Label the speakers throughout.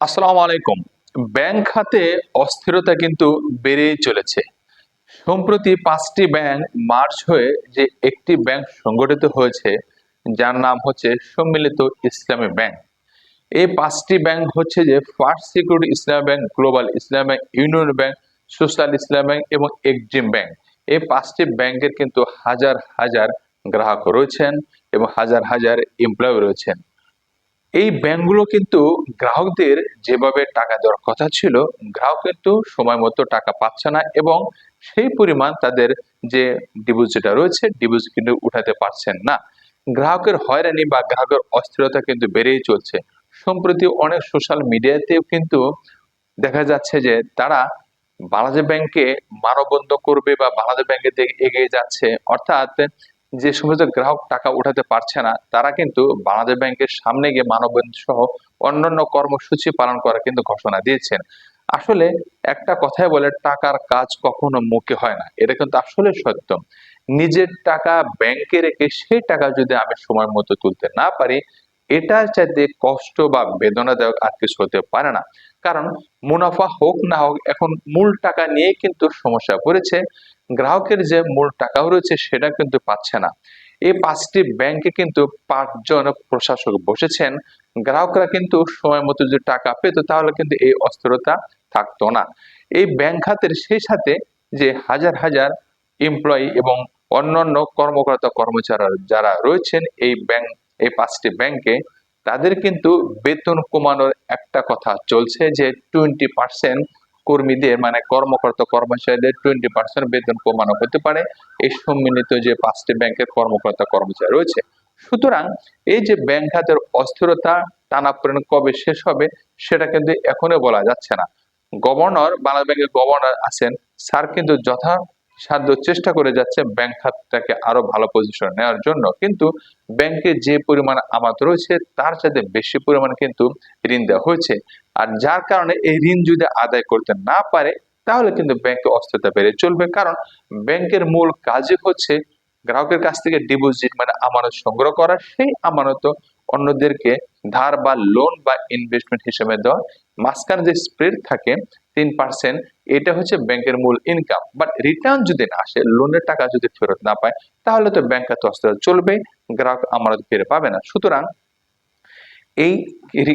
Speaker 1: আসসালামু আলাইকুম। ব্যাংক খাতে অস্থিরতা কিন্তু বেড়েই চলেছে। সম্প্রতি পাঁচটি ব্যাংক মার্চ হয়ে যে একটি ব্যাংক সংগঠিত হয়েছে, যার নাম হচ্ছে সম্মিলিত ইসলামী ব্যাংক। এই পাঁচটি ব্যাংক হচ্ছে যে first security Islami bank, global Islami bank, union bank, social Islam bank এবং এক্সিম ব্যাংক। এই পাঁচটি ব্যাংকের কিন্তু হাজার হাজার গ্রাহক রয়েছেন এবং হাজার হাজার এমপ্লয় রয়েছেন। এই ব্যাংকগুলো কিন্তু গ্রাহকদের যেভাবে টাকা দেওয়ার কথা ছিল, গ্রাহক কিন্তু সময় মতো টাকা পাচ্ছে না এবং সেই পরিমাণ তাদের যে ডিপোজিটটা রয়েছে, ডিপোজিট কিন্তু উঠাতে পারছেন না। গ্রাহকের হয়রানি বা গ্রাহকের অস্থিরতা কিন্তু বেড়েই চলছে। সম্প্রতি অনেক সোশ্যাল মিডিয়াতেও কিন্তু দেখা যাচ্ছে যে তারা বাংলাদেশ ব্যাংকে মানববন্ধ করবে বা বাংলাদেশ ব্যাংকের দিকে এগিয়ে যাচ্ছে। অর্থাৎ যে সমস্ত গ্রাহক টাকা উঠাতে পারছে না, তারা কিন্তু বাংলাদেশ ব্যাংকের সামনে গিয়ে মানববন্ধন সহ অন্যান্য কর্মসূচি পালন করার কিন্তু ঘোষণা দিয়েছেন। আসলে একটা কথাই বলে, টাকার কাজ কখনো মুখে হয় না। এটা কিন্তু আসলে সত্য। নিজের টাকা ব্যাংকে রেখে সেই টাকা যদি আমি সময় মতো তুলতে না পারি এটার চাইতে কষ্ট বা বেদনাদায়ক আর কিছু হতে পারে না। কারণ মুনাফা হোক না হোক, এখন মূল টাকা নিয়ে কিন্তু সমস্যা পড়েছে। গ্রাহকের যে মূল টাকাও রয়েছে সেটা কিন্তু পাচ্ছে না। এই পাঁচটি ব্যাংকে কিন্তু পাঁচজন প্রশাসক বসেছেন। গ্রাহকরা কিন্তু সময় মতো যদি টাকা পেত তাহলে কিন্তু এই অস্থিরতা থাকতো না। এই ব্যাংক খাতের সেই সাথে যে হাজার হাজার এমপ্লয়ি এবং অন্যান্য কর্মকর্তা কর্মচারী যারা রয়েছেন এই ব্যাংক এই পাঁচটি ব্যাংকে তাদের কিন্তু বেতন কমানোর একটা কথা চলছে যে টোয়েন্টি পার্সেন্ট কর্মীদের মানে কর্মকর্তা কর্মচারীদের টোয়েন্টি পার্সেন্ট বেতন কমানো হতে পারে। এই সম্মিলিত যে পাঁচটি ব্যাংকের কর্মকর্তা কর্মচারী রয়েছে। সুতরাং এই যে ব্যাংক খাতের অস্থিরতা টানাপ্রেরণ কবে শেষ হবে, সেটা কিন্তু এখনও বলা যাচ্ছে না। গভর্নর বাংলা ব্যাংকের গভর্নর আছেন, স্যার কিন্তু যথা সাধ্য চেষ্টা করে যাচ্ছে ব্যাংক খাতটাকে আরও ভালো পজিশন নেওয়ার জন্য। কিন্তু ব্যাংকে যে পরিমাণ আমানত রয়েছে, তার চাইতে বেশি পরিমাণ কিন্তু ঋণ দেওয়া হয়েছে। আর যার কারণে এই ঋণ যদি আদায় করতে না পারে, তাহলে কিন্তু ব্যাংকে অস্থিরতা বেড়ে চলবে। কারণ ব্যাংকের মূল কাজই হচ্ছে, গ্রাহকের কাছ থেকে ডিপোজিট মানে আমানত সংগ্রহ করা। সেই আমানত অন্যদেরকে ধার বা লোন বা ইনভেস্টমেন্ট হিসেবে দেওয়া। মাঝখানে যে স্প্রেড থাকে, তিন পার্সেন্ট এটা হচ্ছে ব্যাংকের মূল ইনকাম বাট রিটার্ন যদি না আসে লোনের টাকা যদি ফেরত না পায়, তাহলে তো ব্যাংক এত অস্থিরতা চলবে, গ্রাহক আমানত ফিরে পাবে না। সুতরাং এই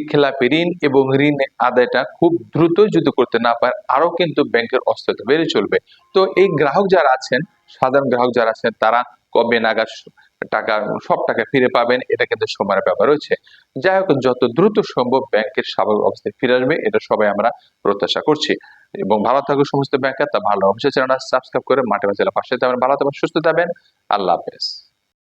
Speaker 1: খেলাপি ঋণ এবং ঋণ আদায়টা খুব দ্রুত যদি করতে না পারে আরও কিন্তু ব্যাংকের অস্থিরতা বেড়ে চলবে। তো এই গ্রাহক যারা আছেন, সাধারণ গ্রাহক যারা আছেন, তারা কবে নাগাদ টাকা, সব টাকা ফিরে পাবেন। এটা কিন্তু সময়ের ব্যাপার রয়েছে। যাই হোক, যত দ্রুত সম্ভব ব্যাংকের স্বাভাবিক অবস্থায় ফিরে আসবে, এটা সবাই আমরা প্রত্যাশা করছি। এবং ভালো থাকুক সমস্ত ব্যাংকার, তা ভালো অবশ্যই চ্যানেলটা সাবস্ক্রাইব করে মাঠে মাঝে পাশে থাকবেন। ভালো থাকবেন, সুস্থ থাকবেন। আল্লাহ হাফেজ।